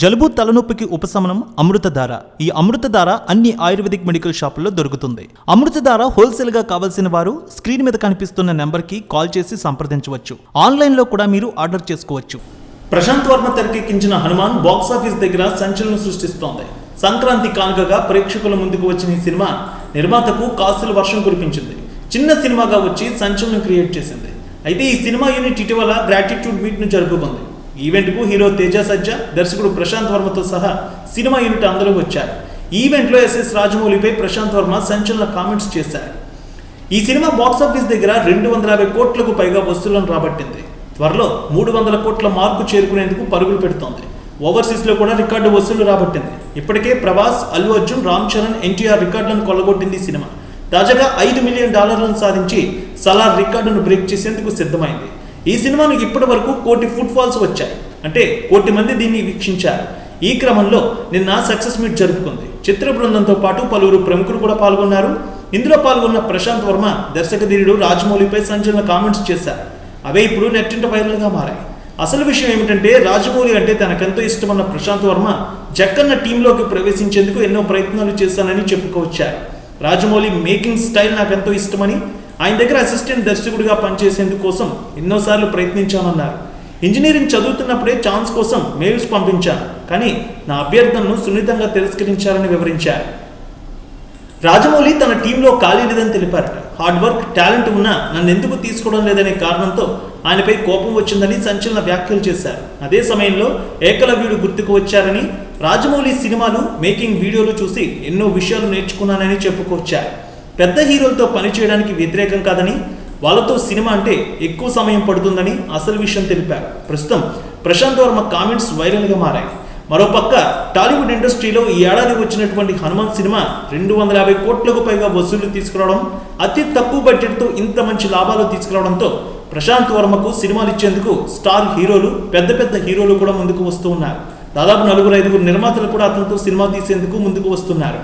జలుబు తలనొప్పికి ఉపశమనం అమృతధార. ఈ అమృతధార అన్ని ఆయుర్వేదిక్ మెడికల్ షాపుల్లో దొరుకుతుంది. అమృతధార హోల్సేల్గా కావాల్సిన వారు స్క్రీన్ మీద కనిపిస్తున్న నెంబర్కి కాల్ చేసి సంప్రదించవచ్చు. ఆన్లైన్లో కూడా మీరు ఆర్డర్ చేసుకోవచ్చు. ప్రశాంత్ వర్మ తెరకెక్కించిన హనుమాన్ బాక్సాఫీస్ దగ్గర సంచలనం సృష్టిస్తోంది. సంక్రాంతి కానుకగా ప్రేక్షకుల ముందుకు వచ్చిన ఈ సినిమా నిర్మాతకు కాసుల వర్షం కురిపించింది. చిన్న సినిమాగా వచ్చి సంచలనం క్రియేట్ చేసింది. అయితే ఈ సినిమా యూనిట్ ఇటీవల గ్రాటిట్యూడ్ మీట్ను జరుపుకుంది. ఈవెంట్కు హీరో తేజ సజ్జ దర్శకుడు ప్రశాంత్ వర్మతో సహా సినిమా యూనిట్ అందరూ వచ్చారు. ఈవెంట్లో ఎస్ఎస్ రాజమౌళిపై ప్రశాంత్ వర్మ సంచలన కామెంట్స్ చేశారు. ఈ సినిమా బాక్సాఫీస్ దగ్గర రెండు వందల యాభై కోట్లకు పైగా వసూళ్ళను రాబట్టింది. త్వరలో మూడు వందల కోట్ల మార్కు చేరుకునేందుకు పరుగులు పెడుతోంది. ఓవర్సీస్లో కూడా రికార్డు వసూళ్ళు రాబట్టింది. ఇప్పటికే ప్రభాస్ అల్లు అర్జున్ రామ్ చరణ్ ఎన్టీఆర్ రికార్డులను కొల్లగొట్టింది సినిమా. తాజాగా ఐదు మిలియన్ డాలర్లను సాధించి సలార్ రికార్డును బ్రేక్ చేసేందుకు సిద్ధమైంది. ఈ సినిమాను ఇప్పటి వరకు కోటి ఫుట్ ఫాల్స్ వచ్చాయి. అంటే కోటి మంది దీన్ని వీక్షించారు. ఈ క్రమంలో నిన్న సక్సెస్ మీట్ జరుపుకుంది. చిత్ర బృందంతో పాటు పలువురు ప్రముఖులు కూడా పాల్గొన్నారు. ఇందులో పాల్గొన్న ప్రశాంత్ వర్మ దర్శకధీరుడు రాజమౌళిపై సంచలన కామెంట్స్ చేశారు. అవే ఇప్పుడు నెట్టింట వైరల్గా మారాయి. అసలు విషయం ఏమిటంటే రాజమౌళి అంటే తనకెంతో ఇష్టమన్న ప్రశాంత్ వర్మ జక్కన్న టీంలోకి ప్రవేశించేందుకు ఎన్నో ప్రయత్నాలు చేశానని చెప్పుకొచ్చారు రాజమౌళి మేకింగ్ స్టైల్ నాకెంతో ఇష్టమని ఆయన దగ్గర అసిస్టెంట్ దర్శకుడిగా పనిచేసేందుకోసం ఎన్నోసార్లు ప్రయత్నించామన్నారు ఇంజనీరింగ్ చదువుతున్నప్పుడే ఛాన్స్ కోసం మెయిల్స్ పంపించాను కానీ నా అభ్యర్థనను సున్నితంగా తిరస్కరించారని వివరించారు. రాజమౌళి తన టీంలో ఖాళీ లేదని తెలిపారట. హార్డ్ వర్క్ టాలెంట్ ఉన్నా నన్ను ఎందుకు తీసుకోవడం లేదనే కారణంతో ఆయనపై కోపం వచ్చిందని సంచలన వ్యాఖ్యలు చేశారు. అదే సమయంలో ఏకలవ్యుడు గుర్తుకు వచ్చారని రాజమౌళి సినిమాలు మేకింగ్ వీడియోలు చూసి ఎన్నో విషయాలు నేర్చుకున్నానని చెప్పుకొచ్చారు. పెద్ద హీరోలతో పనిచేయడానికి వ్యతిరేకం కాదని వాళ్ళతో సినిమా అంటే ఎక్కువ సమయం పడుతుందని అసలు విషయం తెలిపారు. ప్రస్తుతం ప్రశాంత్ వర్మ కామెంట్స్ వైరల్గా మారాయి. మరోపక్క టాలీవుడ్ ఇండస్ట్రీలో ఈ ఏడాది వచ్చినటువంటి హనుమాన్ సినిమా రెండు వందల యాభై కోట్లకు పైగా వసూళ్ళు తీసుకురావడం అతి తక్కువ బడ్జెట్తో ఇంత మంచి లాభాలు తీసుకురావడంతో ప్రశాంత్ వర్మకు సినిమాలు ఇచ్చేందుకు స్టార్ హీరోలు పెద్ద పెద్ద హీరోలు కూడా ముందుకు వస్తూ ఉన్నారు. దాదాపు నలుగురు ఐదుగురు నిర్మాతలు కూడా అతనితో సినిమా తీసేందుకు ముందుకు వస్తున్నారు.